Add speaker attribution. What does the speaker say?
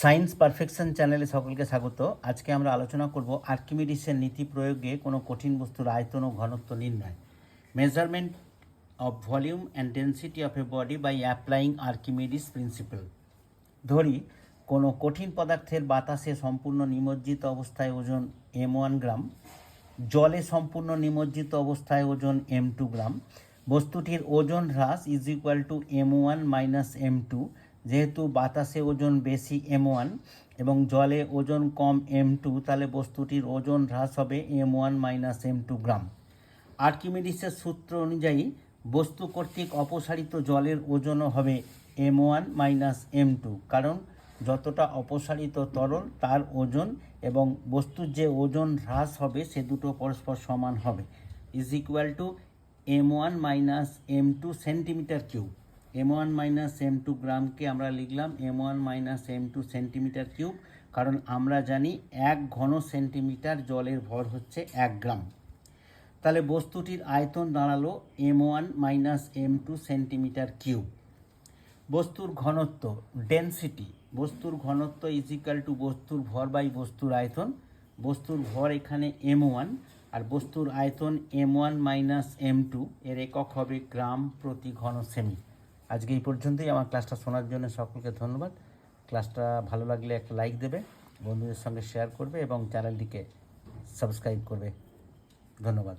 Speaker 1: Science perfection চ্যানেলে সকলকে স্বাগত। আজকে আমরা আলোচনা করব আর্কিমিডিসের নীতি প্রয়োগে কোনো কঠিন বস্তুর আয়তন ও ঘনত্ব নির্ণয়। Measurement of volume and density of a body by applying Archimedes principle ধরি, কোনো কঠিন পদার্থের বাতাসে সম্পূর্ণ নিমজ্জিত অবস্থায় ওজন এম ওয়ান গ্রাম, জলে সম্পূর্ণ নিমজ্জিত অবস্থায় ওজন এম টু গ্রাম, বস্তুটির ওজন হ্রাস is equal to M one minus M two যেহেতু বাতাসে ওজন বেশি এম ওয়ান এবং জলে ওজন কম এম টু, তাহলে বস্তুটির ওজন হ্রাস হবে M one minus M two gram. আর্কিমিডিসের সূত্র অনুযায়ী, বস্তু কর্তৃক অপসারিত জলের ওজনও হবে M one minus M two, কারণ যতটা অপসারিত তরল, তার ওজন এবং বস্তুর যে ওজন হ্রাস হবে, সে দুটো পরস্পর সমান হবে। Is equal to M one minus M two centimetre cube. M one minus M two গ্রামকে আমরা লিখলাম M one minus M two centimetre cube কারণ আমরা জানি এক ঘন সেন্টিমিটার জলের ভর হচ্ছে এক গ্রাম। তাহলে বস্তুটির আয়তন দাঁড়াল M one minus M two centimetre cube বস্তুর ঘনত্ব ডেনসিটি বস্তুর ঘনত্ব ইজিক্যাল টু বস্তুর ভর বাই বস্তুর আয়তন। বস্তুর ভর এখানে এম ওয়ান আর বস্তুর আয়তন M one minus M two এর একক হবে গ্রাম প্রতি ঘন সেমি আজকে এই পর্যন্তই। আমার ক্লাসটা শোনার জন্য সকলকে ধন্যবাদ। ক্লাসটা ভালো লাগলে একটা লাইক দেবে, বন্ধুদের সঙ্গে শেয়ার করবে এবং চ্যানেলটিকে সাবস্ক্রাইব করবে। ধন্যবাদ।